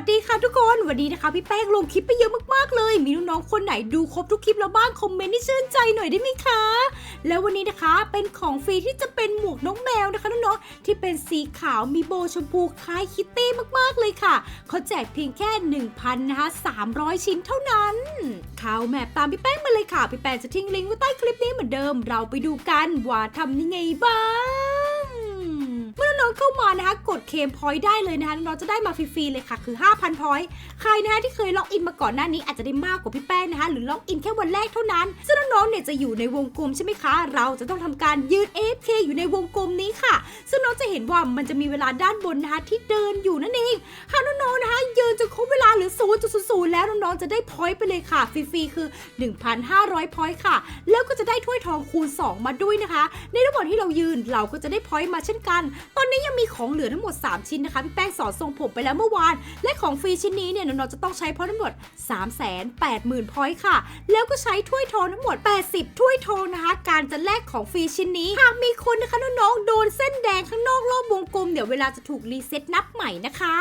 วัสดีค่ะทุกคนวันนี้นะคะพี่แป้งลงคลิปไปเยอะมากๆเลย มีน้องๆคนไหนดูครบทุกคลิปแล้วบ้างคอมเมนต์ให้ชื่นใจหน่อยได้ไหมคะ แล้ววันนี้นะคะเป็นของฟรีที่จะเป็นหมวกน้องแมวนะคะน้องๆที่เป็นสีขาวมีโบชมพูคล้ายคิตตี้มากๆเลยค่ะเขาแจกเพียงแค่1,000นะคะ300 ชิ้นเท่านั้นเข้าแมปตามพี่แป้งมาเลยค่ะพี่แป้งจะทิ้งลิงก์ไว้ใต้คลิปนี้เหมือนเดิม เราไปดูกันว่าทำยังไงบ้าง เข้ามานะคะกดเคมพอยต์ได้เลยนะคะน้องๆจะได้มาฟรีๆเลยค่ะคือ 5,000พอยต์ใครนะคะที่เคยล็อกอินมาก่อนหน้านี้อาจจะได้มากกว่าพี่แป้งนะคะหรือล็อกอินแค่วันแรกเท่านั้นซึ่งน้องๆเนี่ยจะอยู่ในวงกลมใช่ไหมคะ เราจะต้องทำการยืน AFK อยู่ในวงกลมนี้ค่ะ ซึ่งน้องจะเห็นว่ามันจะมีเวลาด้านบนนะคะที่เดินอยู่นั่นเองหากน้องๆนะคะยืน 0.00 แล้วน้องๆจะได้พอยต์ไปเลยค่ะ ฟรีๆ คือ 1,500 พอยต์ค่ะ แล้วก็จะได้ถ้วยทองคูณ 2 มาด้วยนะคะ ในระหว่างที่เรายืนเราก็จะได้พอยต์มาเช่นกัน ตอนนี้ยังมีของเหลือทั้งหมด 3 ชิ้นนะคะพี่แป้งสอนทรงผมไปแล้วเมื่อวาน และของฟรีชิ้นนี้เนี่ยน้องๆจะต้องใช้พอยต์ทั้งหมด 3 8 0 0 0 0 พอยต์ค่ะ แล้วก็ใช้ถ้วยทองทั้งหมด 80 ถ้วยทองนะคะ การจะแลกของฟรีชิ้นนี้หากมีคนนะคะน้องๆโดนเส้นแดงข้างนอกรอบวงกลมเดี๋ยวเวลาจะถูกรีเซ็ตนับใหม่นะคะ